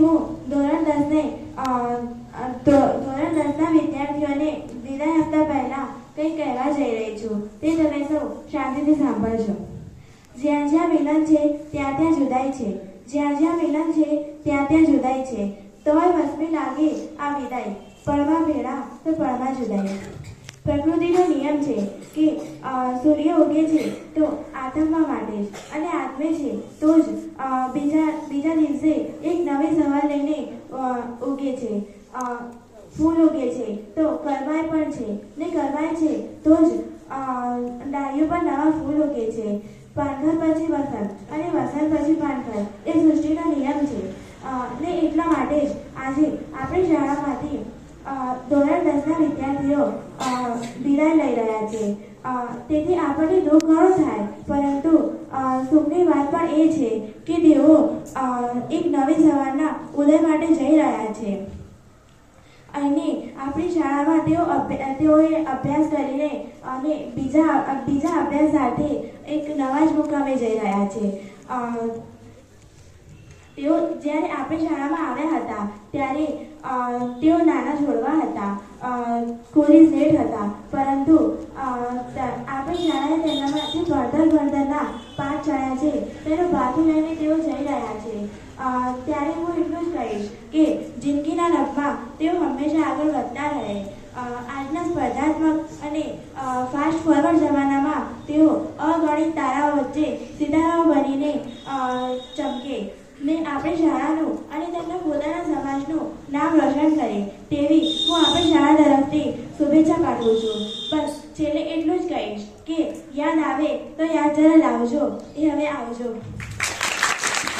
હું ધોરણ ધોરણ દસના વિદ્યાર્થીઓને વિદાય આપતા પહેલાં કંઈ કહેવા જઈ રહી છું. તે તમે સૌ શાંતિથી સાંભળજો. જ્યાં જ્યાં મિલન છે, ત્યાં ત્યાં જુદાય છે. જ્યાં જ્યાં મિલન છે, ત્યાં ત્યાં જુદાય છે. તોય વસમી લાગે આ વિદાય. પડવા ભેળા તો પડવા જુદાય પ્રકૃતિનો નિયમ છે કે સૂર્ય ઉગે છે તો આથમવા માટે અને આથમે છે તો જ બીજા બીજા દિવસે એક નવી સવાર લઈને ઉગે છે. ફૂલ ઉગે છે તો કરમાય પણ છે. ને કરમાય છે તો જ ડાળીઓ પર નવા ફૂલ ઉગે છે. પાનખર પછી વસંત અને વસંત પછી પાનખર એ સૃષ્ટિનો નિયમ છે. ને એટલા માટે જ આજે આપણી શાળામાંથી ધોરણ દસના વિદ્યાર્થીઓ અ, વિદાય લઈ રહ્યા છે. તેથી આપણને દુઃખ ઘણું થાય પરંતુ સુખની વાત પણ એ છે કે તેઓ એક નવી સવારના ઉદય માટે જઈ રહ્યા છે. અને આપણી શાળામાં તેઓ તેઓએ અભ્યાસ કરીને અને બીજા બીજા અભ્યાસ સાથે એક નવા જ મુકામે જઈ રહ્યા છે. તેઓ જ્યારે આપણે શાળામાં આવ્યા હતા, ત્યારે તેઓ નાના છોડવા હતા કોરી શેઠ હતા. પરંતુ આપણે શાળાએ તેમનામાંથી ભણતર ભણતરના પાઠ ચડ્યા છે. તેનો ભાથું લઈને તેઓ જઈ રહ્યા છે. ત્યારે હું એટલું જ કહીશ કે, જિંદગીના રથમાં તેઓ હંમેશા આગળ વધતા રહે. આજના સ્પર્ધાત્મક અને ફાસ્ટ ફોરવર્ડ જમાનામાં તેઓ અગણિત તારાઓ વચ્ચે સિતારાઓ બનીને ચમકે. ને આપણી શાળાનું અને તેમના પોતાના સમાજનું નામ રોશન કરે તેવી હું આપણી શાળા તરફથી શુભેચ્છા પાઠવું છું. બસ છેલ્લે એટલું જ કહીશ કે યાદ આવે તો યાદ જરા લાવજો. એ હવે આવજો.